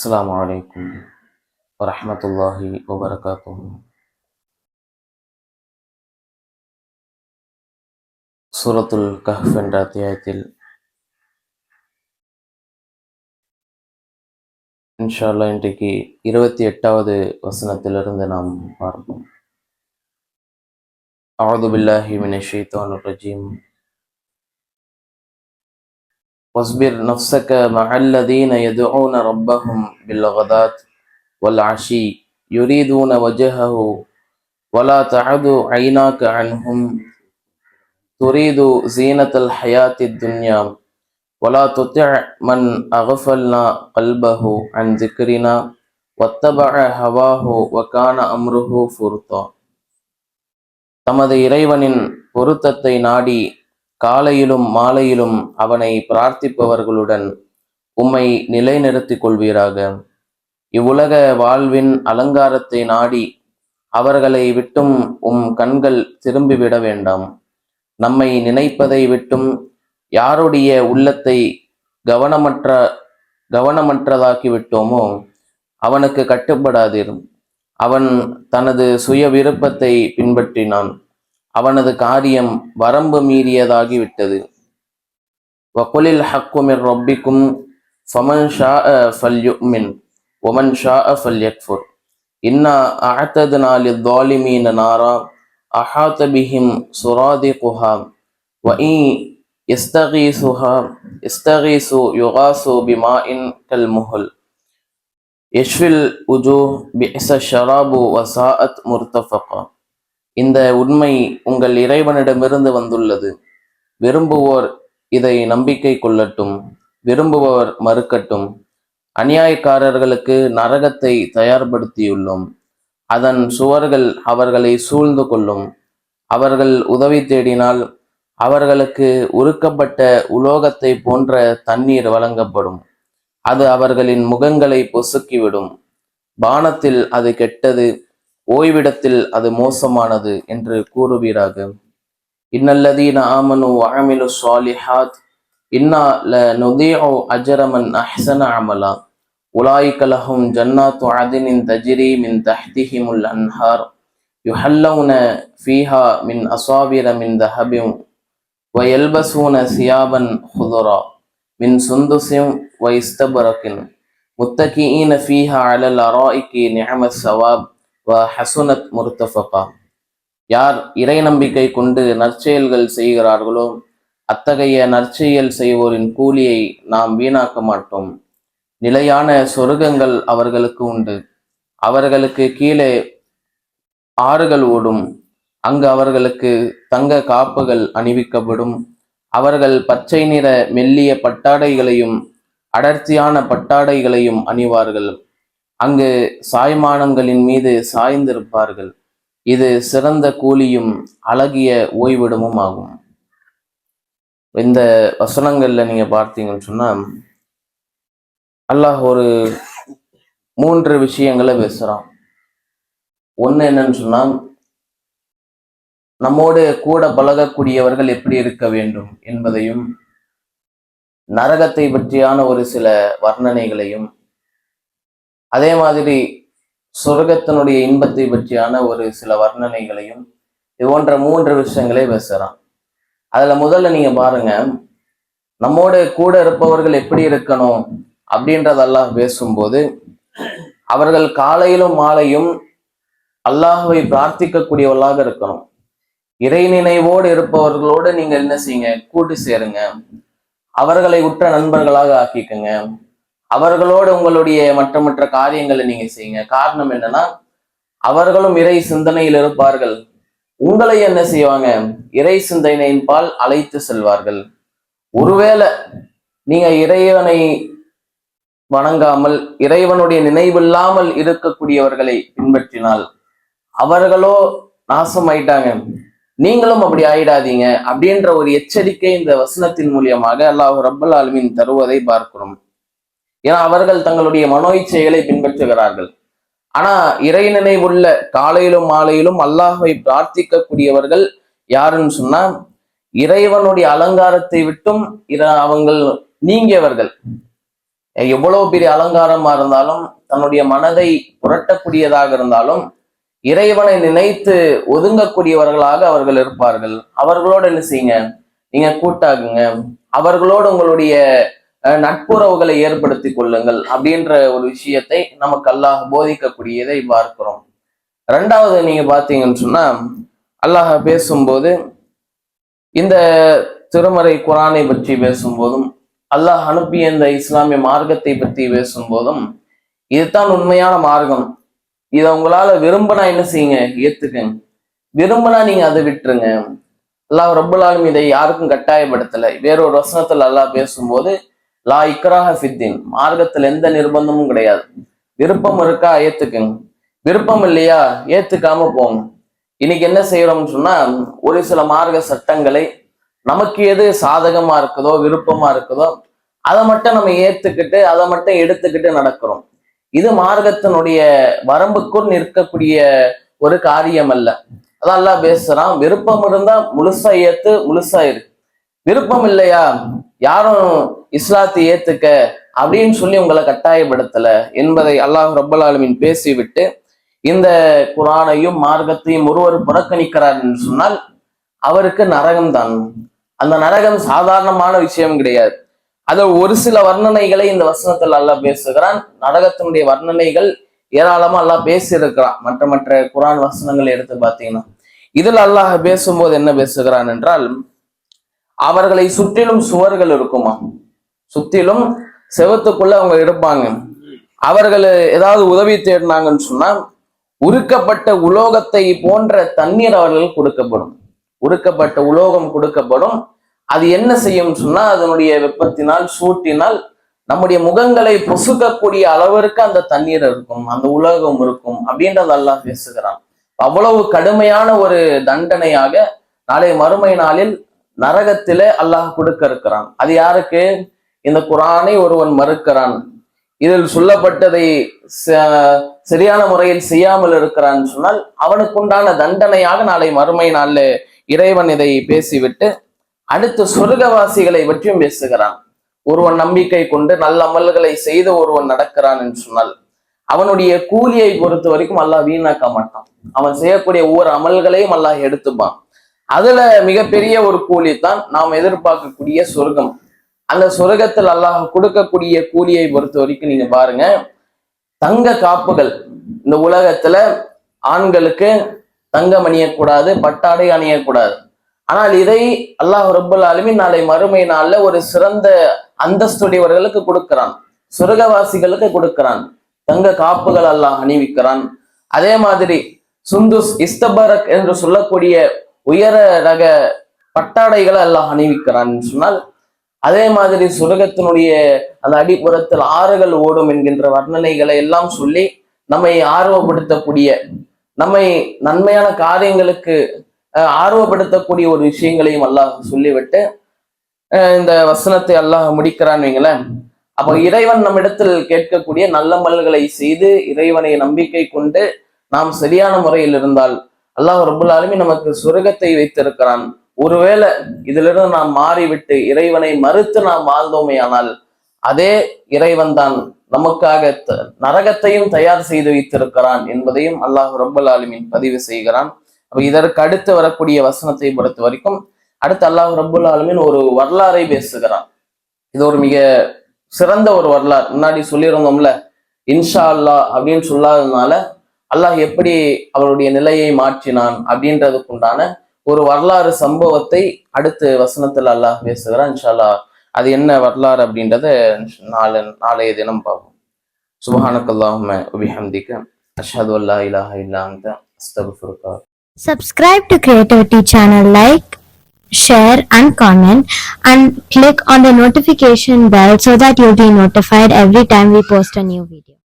السلام عليكم ورحمة الله وبركاته സൂറത്തുൽ കഹ്ഫിന്റെ അധ്യായത്തിൽ ഇൻഷാല്ല ഇൻഡ്യക്ക് ഇരുപത്തി എട്ടാവത് വസനത്തിലിരുന്ന് നാം പാർക്കും അഹദുബില്ലാഹിമിനെ ഷെയ്ത്തോൻ റജീം. واصبر نفسك مع الذين يدعون ربهم بالغداة والعشي يريدون وجهه ولا تعد عيناك عنهم تريد زينة الحياة الدنيا ولا تطع من أغفلنا قلبه عن ذكرنا واتبع هواه وكان أمره فرطا தமது இறைவனின் பொருத்தத்தை நாடி காலையிலும் மாலையிலும் அவனை பிரார்த்திப்பவர்களுடன் உம்மை நிலைநிறுத்திக் கொள்வீராக. இவ்வுலக வாழ்வின் அலங்காரத்தை நாடி அவர்களை விட்டும் உம் கண்கள் திரும்பிவிட வேண்டாம். நம்மை நினைப்பதை விட்டும் யாருடைய உள்ளத்தை கவனமற்ற கவனமற்றதாக்கிவிட்டோமோ அவனுக்கு கட்டுப்படாதீர். அவன் தனது சுய விருப்பத்தை பின்பற்றினான். அவனது காரியம் வரம்பு மீறியதாகிவிட்டது வகுலில் ஹக்குமிர் ரொப்பிக்கும் ஃபமன் ஷா ஃபல்யுமின் ஒமன் ஷா ஃபல்யக்ஃபுர். இன்னா அகத்தது நாலி தாலிமீன நாரா அஹாத்த பிஹிம் சுராதி குஹா வஇ எஸ்தகீசுஹா எஸ்தகீசு யுகாசு பிமா இன் கல் முஹுல் யஷ்வில் உஜூ பிஎஸ ஷராபு வசாஅத் முர்த்தஃபகா இந்த உண்மை உங்கள் இறைவனிடமிருந்து வந்துள்ளது. விரும்புவோர் இதை நம்பிக்கை கொள்ளட்டும். விரும்புபவர் மறுக்கட்டும். அநியாயக்காரர்களுக்கு நரகத்தை தயார்படுத்தியுள்ளோம். அதன் சுவர்கள் அவர்களை சூழ்ந்து கொள்ளும். அவர்கள் உதவி தேடினால் அவர்களுக்கு உருக்கப்பட்ட உலோகத்தை போன்ற தண்ணீர் வழங்கப்படும். அது அவர்களின் முகங்களை பொசுக்கிவிடும். பானத்தில் அது கெட்டது. ஓய்விடத்தில் அது மோசமானது என்று கூறுவீராக. இன்னல்லதீன ஆமனு அமிலு சாலிஹாத் இன்னா ல நுதீஉ அஜரமன் அஹ்சன அமலா உலாய்கலஹும் ஜன்னாத்து அதினின் தஜிரி மின் தஹ்திஹிமுல் அன்ஹார் யுஹல்லவுன ஃபீஹா மின் அசாவிர மின் தஹபிம் வயல்பசூன சியாபன் ஹுதுரா மின் சுந்துசிம் வைஸ்தபரக்கின் முத்தகீன ஃபீஹா அலல் அராய்கி நிஅம சவாப் வ ஹசுனத் முருத்தஃபகா. யார் இறை நம்பிக்கை கொண்டு நற்செயல்கள் செய்கிறார்களோ அத்தகைய நற்செயல் செய்வோரின் கூலியை நாம் வீணாக்க மாட்டோம். நிலையான சொருகங்கள் அவர்களுக்கு உண்டு. அவர்களுக்கு கீழே ஆறுகள் ஓடும். அங்கு அவர்களுக்கு தங்க காப்புகள் அணிவிக்கப்படும். அவர்கள் பச்சை நிற மெல்லிய பட்டாடைகளையும் அடர்த்தியான பட்டாடைகளையும் அணிவார்கள். அங்கு சாய்மானங்களின் மீது சாய்ந்திருப்பார்கள். இது சிறந்த கூலியும் அழகிய ஓய்விடமும் ஆகும். இந்த வசனங்கள்ல நீங்க பார்த்தீங்கன்னு சொன்னா அல்லாஹ் ஒரு மூன்று விஷயங்களை பேசுறான். ஒன்று என்னன்னு சொன்னா நம்மோடு கூட பழகக்கூடியவர்கள் எப்படி இருக்க வேண்டும் என்பதையும் நரகத்தை பற்றியான ஒரு சில வர்ணனைகளையும் அதே மாதிரி சொர்க்கத்தினுடைய இன்பத்தை பற்றியான ஒரு சில வர்ணனைகளையும் இது போன்ற மூன்று விஷயங்களே பேசுறான். அதுல முதல்ல நீங்க பாருங்க நம்மோட கூட இருப்பவர்கள் எப்படி இருக்கணும் அப்படின்றதெல்லாம் பேசும்போது அவர்கள் காலையிலும் மாலையும் அல்லாஹுவை பிரார்த்திக்கக்கூடியவர்களாக இருக்கணும். இறை நினைவோடு இருப்பவர்களோடு நீங்க என்ன செய்யுங்க? கூட்டு சேருங்க. அவர்களை உற்ற நண்பர்களாக ஆக்கிக்கங்க. அவர்களோடு உங்களுடைய மற்ற மற்ற காரியங்களை நீங்க செய்யுங்க. காரணம் என்னன்னா அவர்களும் இறை சிந்தனையில் இருப்பார்கள். உங்களை என்ன செய்வாங்க? இறை சிந்தனையின் பால் அழைத்து செல்வார்கள். ஒருவேளை நீங்க இறைவனை வணங்காமல் இறைவனுடைய நினைவில்லாமல் இருக்கக்கூடியவர்களை பின்பற்றினால் அவர்களோ நாசமாயிட்டாங்க. நீங்களும் அப்படி ஆயிடாதீங்க அப்படின்ற ஒரு எச்சரிக்கை இந்த வசனத்தின் மூலியமாக அல்லாஹ் ரப்பல் ஆலமின் தருவதை பார்க்கிறோம். ஏன்னா அவர்கள் தங்களுடைய மனோ இச்சைகளை பின்பற்றுகிறார்கள். ஆனா இறை நினைவுள்ள காலையிலும் மாலையிலும் அல்லாஹை பிரார்த்திக்கக்கூடியவர்கள் யாருன்னு சொன்னா இறைவனுடைய அலங்காரத்தை விட்டும் இர அவங்கள் நீங்கியவர்கள். எவ்வளவு பெரிய அலங்காரமா இருந்தாலும் தன்னுடைய மனதை புரட்டக்கூடியதாக இருந்தாலும் இறைவனை நினைத்து ஒதுங்கக்கூடியவர்களாக அவர்கள் இருப்பார்கள். அவர்களோடு என்ன செய்யுங்க? நீங்க கூட்டாகுங்க. அவர்களோடு உங்களுடைய நட்புறவுகளை ஏற்படுத்தி கொள்ளுங்கள் அப்படின்ற ஒரு விஷயத்தை நமக்கு அல்லாஹ் போதிக்கக்கூடியதை பார்க்கிறோம். ரெண்டாவது நீங்க பாத்தீங்கன்னு சொன்னா அல்லாஹ் பேசும்போது இந்த திருமறை குரானை பற்றி பேசும்போதும் அல்லாஹ் அனுப்பிய இந்த இஸ்லாமிய மார்க்கத்தை பற்றி பேசும்போதும் இதுதான் உண்மையான மார்க்கம். இதை உங்களால விரும்பினா என்ன செய்யுங்க? ஏத்துக்கங்க விரும்பினா நீங்க அதை விட்டுருங்க. அல்லாஹ் ரப்புல் இதை யாருக்கும் கட்டாயப்படுத்தலை. வேறொரு வசனத்தில் அல்லாஹ் பேசும்போது லா இக்ராஹ ஃபித்தின். மார்க்கத்தில் எந்த நிர்பந்தமும் கிடையாது. விருப்பம் இருக்கா? ஏத்துக்குங்க. விருப்பம் இல்லையா? ஏத்துக்காம போங்க. இன்னைக்கு என்ன செய்யறோம்னு சொன்னா ஒரு சில மார்க்க சட்டங்களை நமக்கு எது சாதகமா இருக்குதோ விருப்பமா இருக்குதோ அதை மட்டும் நம்ம ஏத்துக்கிட்டு அதை மட்டும் எடுத்துக்கிட்டு நடக்கிறோம். இது மார்க்கத்தினுடைய வரம்புக்குள் நிற்கக்கூடிய ஒரு காரியம் அல்ல அதான் அல்லாஹ் பேசுறான் விருப்பம் இருந்தா முழுசா ஏத்து முழுசா இரு. விருப்பம் இல்லையா? யாரும் இஸ்லாத்தை ஏத்துக்க அப்படின்னு சொல்லி உங்களை கட்டாயப்படுத்தல என்பதை அல்லாஹ் ரப்பல் ஆலமீன் பேசிவிட்டு இந்த குரானையும் மார்க்கத்தையும் ஒருவர் புறக்கணிக்கிறார் என்று சொன்னால் அவருக்கு நரகம் தான் அந்த நரகம் சாதாரணமான விஷயம் கிடையாது. அது ஒரு சில வர்ணனைகளை இந்த வசனத்தில் அல்லாஹ் பேசுகிறான். நரகத்தினுடைய வர்ணனைகள் ஏராளமா அல்லாஹ் பேசியிருக்கிறான். மற்ற மற்ற குரான் வசனங்கள் எடுத்து பார்த்தீங்கன்னா. இதில் அல்லாஹ் பேசும்போது என்ன பேசுகிறான் என்றால் அவர்களை சுற்றிலும் சுவர்கள் இருக்குமா? சுத்திலும் செவத்துக்குள்ள அவங்க இருப்பாங்க. அவர்கள் ஏதாவது உதவி தேடினாங்கன்னு சொன்னா உருக்கப்பட்ட உலோகத்தை போன்ற தண்ணீர் அவர்கள் கொடுக்கப்படும். உருக்கப்பட்ட உலோகம் கொடுக்கப்படும். அது என்ன செய்யும் சொன்னா அதனுடைய வெப்பத்தினால் சூட்டினால் நம்முடைய முகங்களை பொசுக்கக்கூடிய அளவிற்கு அந்த தண்ணீர் இருக்கும் அந்த உலோகம் இருக்கும் அப்படின்றது அல்லாஹ் பேசுகிறான். அவ்வளவு கடுமையான ஒரு தண்டனையாக நாளை மறுமை நாளில் நரகத்திலே அல்லாஹ் கொடுக்க இருக்கிறான். அது யாருக்கு? இந்த குரானை ஒருவன் மறுக்கிறான். இதில் சொல்லப்பட்டதை ச- சரியான முறையில் செய்யாமல் இருக்கிறான் சொன்னால் அவனுக்குண்டான தண்டனையாக நாளை மறுமை நாள்ல இறைவன் இதை பேசிவிட்டு அடுத்து சொர்க்கவாசிகளை பற்றியும் பேசுகிறான். ஒருவன் நம்பிக்கை கொண்டு நல்ல அமல்களை செய்து ஒருவன் நடக்கிறான் என்று சொன்னால் அவனுடைய கூலியை பொறுத்த வரைக்கும் அல்லாஹ் வீணாக்க மாட்டான். அவன் செய்யக்கூடிய ஒவ்வொரு அமல்களையும் அல்லாஹ் எடுத்துப்பான். அதுல மிகப்பெரிய ஒரு கூலி தான் நாம் எதிர்பார்க்கக்கூடிய சொர்க்கம். அந்த சொர்க்கத்தில் அல்லாஹ் கொடுக்கக்கூடிய கூலியை பொறுத்த வரைக்கும் நீங்க பாருங்க. தங்க காப்புகள். இந்த உலகத்துல ஆண்களுக்கு தங்கம் அணியக்கூடாது பட்டாடை அணியக்கூடாது. ஆனால் இதை அல்லாஹ் ரப்பல் நாளை மறுமை நாள்ல ஒரு சிறந்த அந்தஸ்துடையவர்களுக்கு கொடுக்கிறான். சுரகவாசிகளுக்கு கொடுக்கிறான். தங்க காப்புகள் அல்லாஹ் அணிவிக்கிறான். அதே மாதிரி சுந்துஸ் இஸ்தபரக் என்று சொல்லக்கூடிய உயர ரக பட்டாடைகளை அல்லாஹ் அணிவிக்கிறான் சொன்னால் அதே மாதிரி சுரகத்தினுடைய அந்த அடிப்புறத்தில் ஆறுகள் ஓடும் என்கின்ற வர்ணனைகளை எல்லாம் சொல்லி நம்மை ஆர்வப்படுத்தக்கூடிய நம்மை நன்மையான காரியங்களுக்கு ஆர்வப்படுத்தக்கூடிய ஒரு விஷயங்களையும் அல்லாஹ் சொல்லிவிட்டு இந்த வசனத்தை அல்லாஹ் முடிக்கிறான் வைங்களேன். அப்போ இறைவன் நம்மிடத்தில் கேட்கக்கூடிய நல்ல மல்களை செய்து இறைவனை நம்பிக்கை கொண்டு நாம் சரியான முறையில் இருந்தால் அல்லாஹ் ரபுல்லாலுமே நமக்கு சுரகத்தை வைத்திருக்கிறான். ஒருவேளை இதிலிருந்து நாம் மாறிவிட்டு இறைவனை மறுத்து நாம் வாழ்ந்தோமே ஆனால் அதே இறைவன் தான் நமக்காக த- நரகத்தையும் தயார் செய்து வைத்திருக்கிறான் என்பதையும் அல்லாஹ் ரப்பல் ஆலமீன் பதிவு செய்கிறான். அப்ப இதற்கு அடுத்து வரக்கூடிய வசனத்தை பொறுத்த வரைக்கும் அடுத்து அல்லாஹ் ரபுல் ஆலமின் ஒரு வரலாறை பேசுகிறான். இது ஒரு மிக சிறந்த ஒரு வரலாறு. முன்னாடி சொல்லியிருந்தோம்ல இன்ஷா அல்லாஹ் அப்படின்னு சொல்லாததுனால அல்லாஹ் எப்படி அவருடைய நிலையை மாற்றினான் அப்படின்றதுக்குண்டான ஒரு வரலாறு சம்பவத்தை அடுத்து வசனத்தில் அல்லாஹ் பேசுகிறான் இன்ஷால்லா அது என்ன வரலாறு அப்படின்றத நாளை நாளைய தினம் பார்ப்போம் சுபஹானக்கல்லாஹும்ம உபிஹம்திக அஷ்ஹது அல்லா இலாஹ இல்லா அன்த Subscribe to Creativity channel, like, share, and comment, and click on the notification bell so that you'll be notified every time we post a new video.